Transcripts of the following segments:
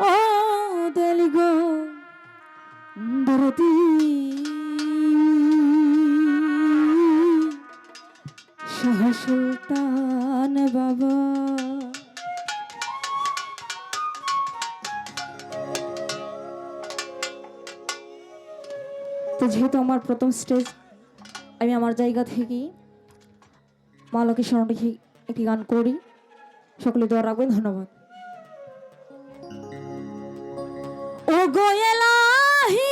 ও গো বাবা। যেহেতু আমার প্রথম স্টেজ আমি আমার জায়গা থেকেই মা লোকের স্মরণ রেখে একটি গান করি। সকলে দোয়া রাখবেন, ধন্যবাদ। ও গোয়েলাহি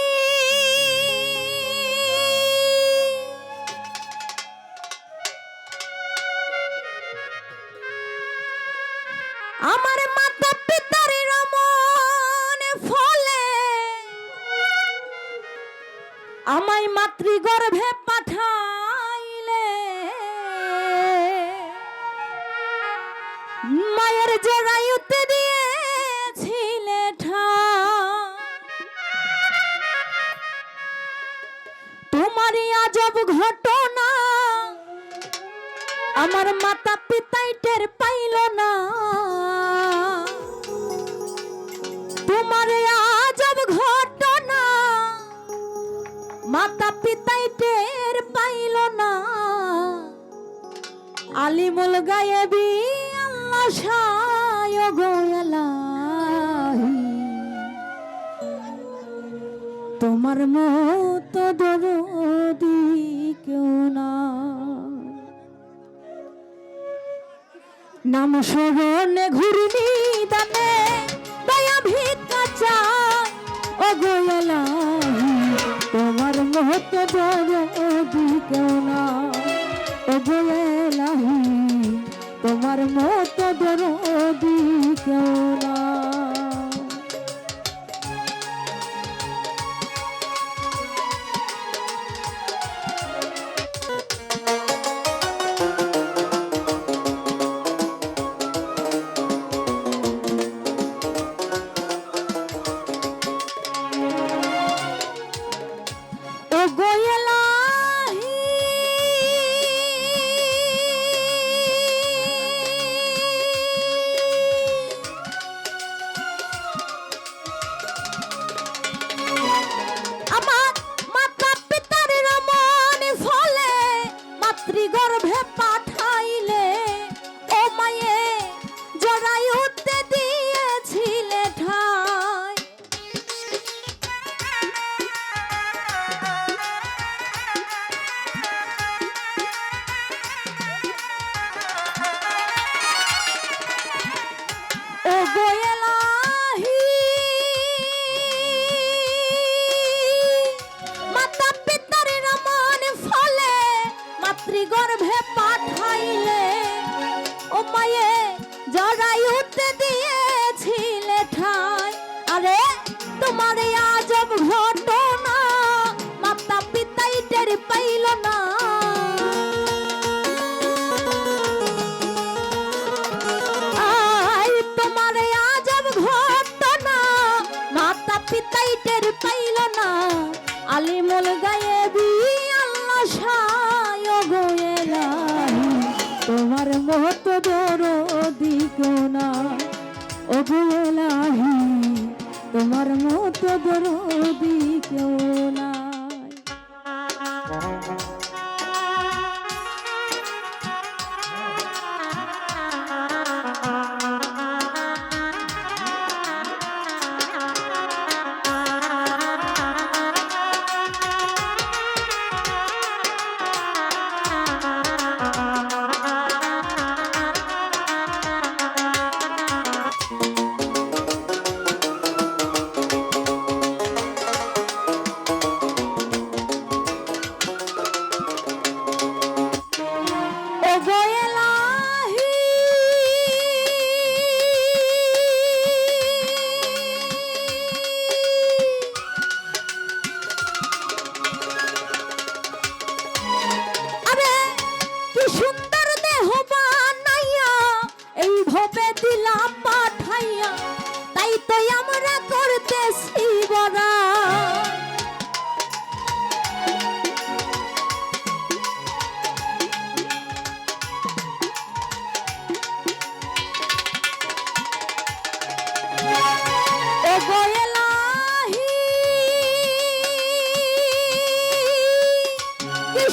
আমার মাতা পিতার ফলে আমায় মাতৃগর্ভে আমার মাতা পিতাই টের পাইল না। তোমার আজব ঘটনা মাতা পিতাই টের পাইল না। আলিমুল গায়েবি, আল্লাহ সায় গোয়ালাহি তোমার মতো দরদি নাম স্মরণে ঘুরনি দানে, দয়া ভিক্ষা চাই। ও গোয়ালাহি তোমার মহত দরদি কেউ না ও গোয়ালাহি তোমার মতো দরদি কেউ মত দরদি কোনা ও গোয়েলাহি তোমার মত দরদি কেউ দিলাম পাঠাইয়া তাই তো আমরা করতেছি বড়া।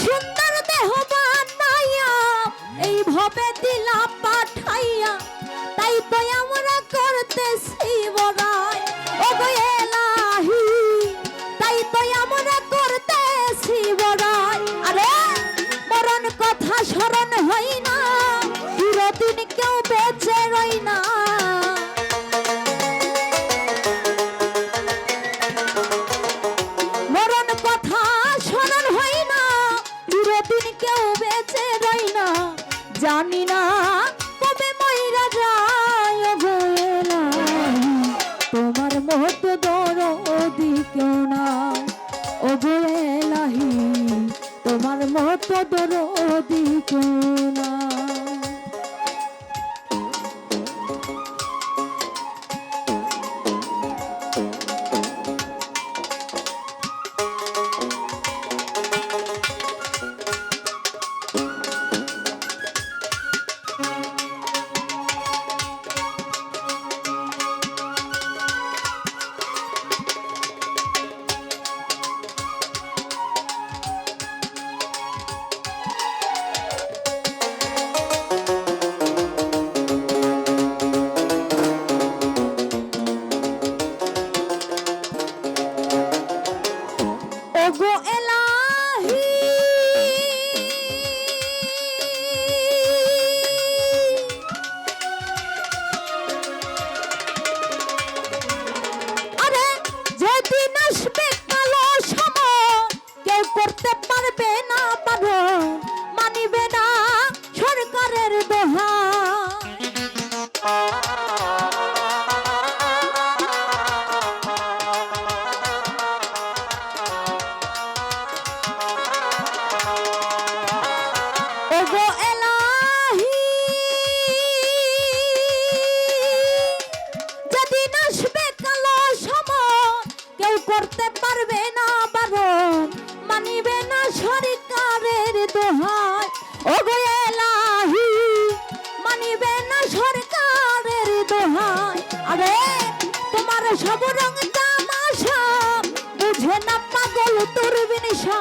সুন্দর দেহ বানাইয়া এই ভবে দিলা পাঠাইয়া তাই তো আমরা করতেছি বড়াই তোমার মত দরদি কেউ না ও গো তোমার মত দর কেউ না করতে পারবে না বারণ, মানিবে না সরকারের দোহাই। ওগো এলাহি, মানিবে না সরকারের দোহাই। আরে, তোমার সব রং তামাশা, বুঝে না পাগল তোর বিনিশা।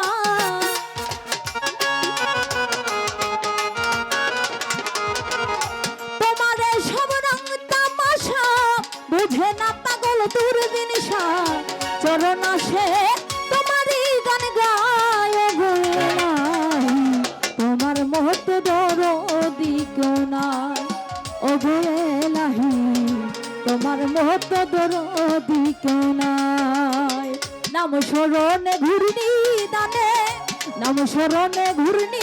মহত দরদি নাই নাম স্মরণে ঘূর্ণি দানে নাম স্মরণে ঘূর্ণি